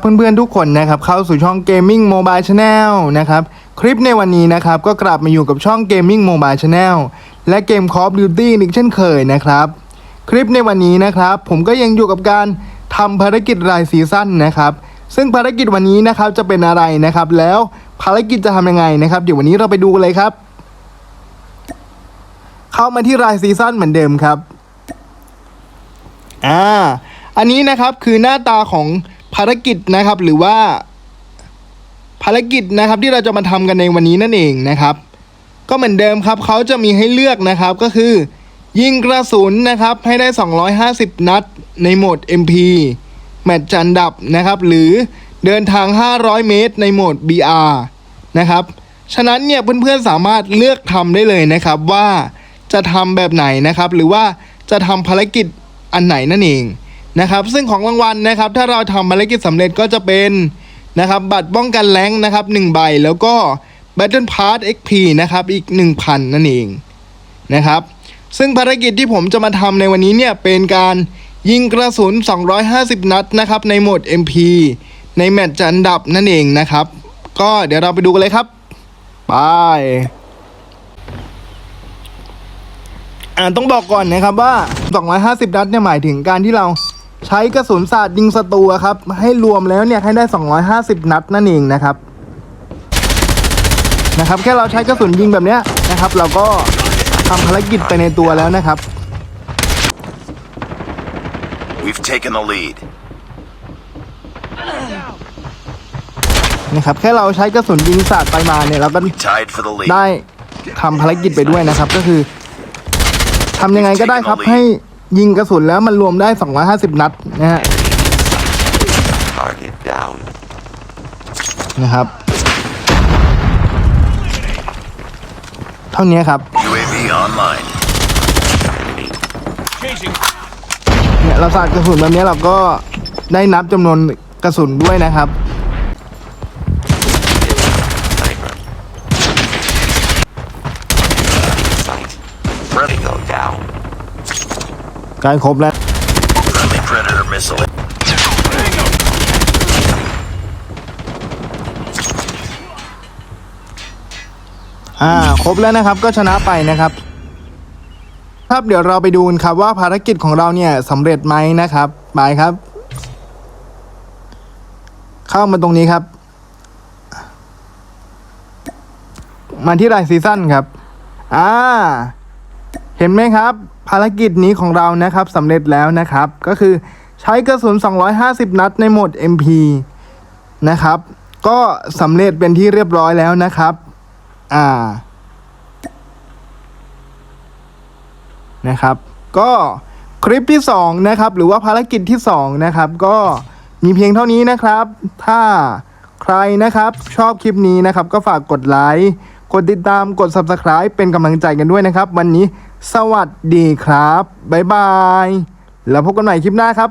เพื่อนๆทุกคนนะครับเข้าสู่ช่อง Gaming Mobile Channel นะครับคลิปในวันนี้นะครับก็กลับมาอยู่กับช่อง Gaming Mobile Channel และเกม Call of Duty อีกเช่นเคยนะครับ คลิปในวันนี้นะครับ ผมก็ยังอยู่กับการทำภารกิจรายซีซั่นนะครับซึ่งภารกิจวันนี้นะครับจะเป็นอะไรนะครับ แล้วภารกิจจะทำยังไงนะครับ เดี๋ยววันนี้เราไปดูกันเลยครับ เข้ามาที่รายซีซั่นเหมือนเดิมครับอ่าอันนี้นะครับคือหน้าตาของ ภารกิจนะครับหรือว่า ภารกิจนะครับที่เราจะมาทำกันในวันนี้นั่นเองนะครับ ก็เหมือนเดิมครับเขาจะมีให้เลือกนะครับก็คือ ยิงกระสุนนะครับให้ได้ 250 นัดในโหมด MP แมตช์จันดับนะครับ หรือเดินทาง 500 เมตรในโหมด BR นะครับ ฉะนั้นเนี่ยเพื่อนๆสามารถเลือกทำได้เลยนะครับว่าจะทำแบบไหนนะครับ หรือว่าจะทำภารกิจอันไหนนั่นเอง นะครับ ซึ่งของรางวัลนะครับ ถ้าเราทำภารกิจสำเร็จก็จะเป็นนะครับบัตรป้องกันแรงนะครับ1ใบแล้วก็ Battle Pass XP นะครับอีก 1,000 นั่นเองนะครับ ซึ่งภารกิจที่ผมจะมาทำในวันนี้เนี่ยเป็นการยิงกระสุน 250 นัดนะครับในโหมด MP ในแมตช์จันดับนั่นเองนะครับ ก็เดี๋ยวเราไปดูกันเลยครับไปอ่าต้องบอกก่อนนะครับว่า 250 นัดเนี่ยหมายถึงการที่เรา ใช้กระสุนศาสตร์ยิงศัตรูอะครับ ให้รวมแล้วเนี่ยให้ได้ 250 นัดนั่นเองนะครับ นะครับ แค่เราใช้กระสุนยิงแบบเนี้ยนะครับ เราก็ทำภารกิจไปในตัวแล้วนะครับ We've taken the lead. นะครับแค่เราใช้กระสุนยิงศาสตร์ไปมาเนี่ยเราก็ Tied for the lead. ได้ทำภารกิจไปด้วยนะครับ ก็คือทำยังไงก็ได้ครับให้ ยิงกระสุนแล้วมันรวมได้ 250 นัดนะฮะ Target down. นะครับ เท่านี้ครับ UAV online. Enemy. เนี่ยเราสาดกระสุนแบบนี้เราก็ได้นับจำนวนกระสุนด้วยนะครับ Sniper. Sight. Friendly, Tango down. ใกล้ครบแล้ว predator missile. อ่าครบแล้วนะครับก็ชนะไปนะครับ ครับเดี๋ยวเราไปดูกันครับว่าภารกิจของเราเนี่ยสำเร็จไหมนะครับไปครับ เข้ามาตรงนี้ครับ มาที่รายซีซั่นครับ อ่า เห็นไหมครับภารกิจนี้ของเรานะครับสำเร็จแล้วนะครับ ก็คือใช้กระสุน 250 นัดในโหมด MP นะครับ ก็สำเร็จเป็นที่เรียบร้อยแล้วนะครับ อ่า นะครับ ก็คลิปที่ 2 นะครับ หรือว่าภารกิจที่ 2 นะครับ ก็มีเพียงเท่านี้นะครับ ถ้าใครนะครับชอบคลิปนี้นะครับ ก็ฝากกดไลค์ กดติดตาม กด Subscribe เป็นกำลังใจกันด้วยนะครับ วันนี้ สวัสดีครับ บ๊ายบาย แล้วพบกันใหม่คลิปหน้าครับ